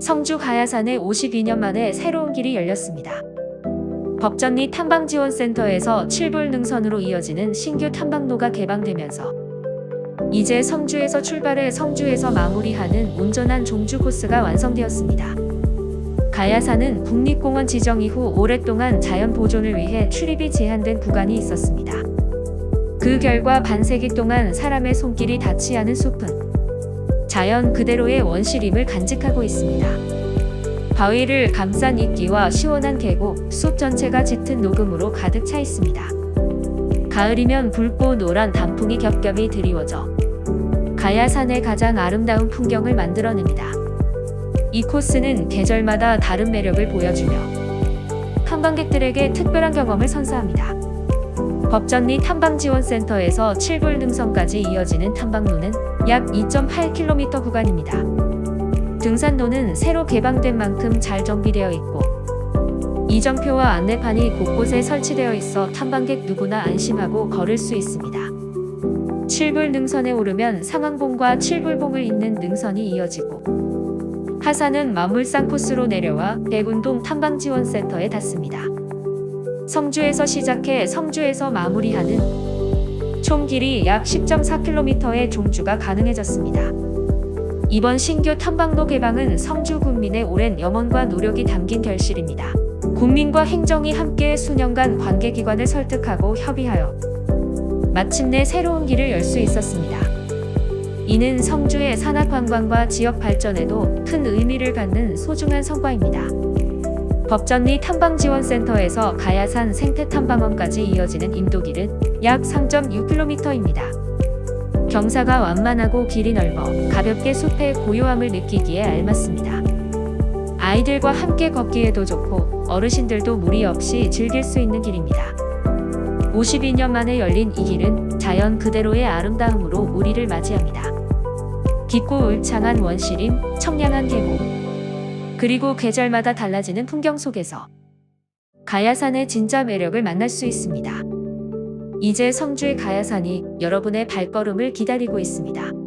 성주 가야산에 52년 만에 새로운 길이 열렸습니다. 법전리 탐방지원센터에서 7불 능선으로 이어지는 신규 탐방로가 개방되면서 이제 성주에서 출발해 성주에서 마무리하는 온전한 종주 코스가 완성되었습니다. 가야산은 국립공원 지정 이후 오랫동안 자연 보존을 위해 출입이 제한된 구간이 있었습니다. 그 결과 반세기 동안 사람의 손길이 닿지 않은 숲은 자연 그대로의 원시림을 간직하고 있습니다. 바위를 감싼 이끼와 시원한 계곡, 숲 전체가 짙은 녹음으로 가득 차 있습니다. 가을이면 붉고 노란 단풍이 겹겹이 드리워져 가야산의 가장 아름다운 풍경을 만들어냅니다. 이 코스는 계절마다 다른 매력을 보여주며 탐방객들에게 특별한 경험을 선사합니다. 법전리 탐방지원센터에서 7불 능선까지 이어지는 탐방로는 약 2.8km 구간입니다. 등산로는 새로 개방된 만큼 잘 정비되어 있고 이정표와 안내판이 곳곳에 설치되어 있어 탐방객 누구나 안심하고 걸을 수 있습니다. 7불 능선에 오르면 상황봉과 7불봉을 잇는 능선이 이어지고 하산은 마물산 코스로 내려와 백운동 탐방지원센터에 닿습니다. 성주에서 시작해 성주에서 마무리하는 총 길이 약 10.4km의 종주가 가능해졌습니다. 이번 신규 탐방로 개방은 성주 군민의 오랜 염원과 노력이 담긴 결실입니다. 국민과 행정이 함께 수년간 관계기관을 설득하고 협의하여 마침내 새로운 길을 열 수 있었습니다. 이는 성주의 산악관광과 지역 발전에도 큰 의미를 갖는 소중한 성과입니다. 법전리 탐방지원센터에서 가야산 생태탐방원까지 이어지는 인도길은 약 3.6km입니다. 경사가 완만하고 길이 넓어 가볍게 숲의 고요함을 느끼기에 알맞습니다. 아이들과 함께 걷기에도 좋고 어르신들도 무리 없이 즐길 수 있는 길입니다. 52년 만에 열린 이 길은 자연 그대로의 아름다움으로 우리를 맞이합니다. 깊고 울창한 원시림, 청량한 계곡, 그리고 계절마다 달라지는 풍경 속에서 가야산의 진짜 매력을 만날 수 있습니다. 이제 성주의 가야산이 여러분의 발걸음을 기다리고 있습니다.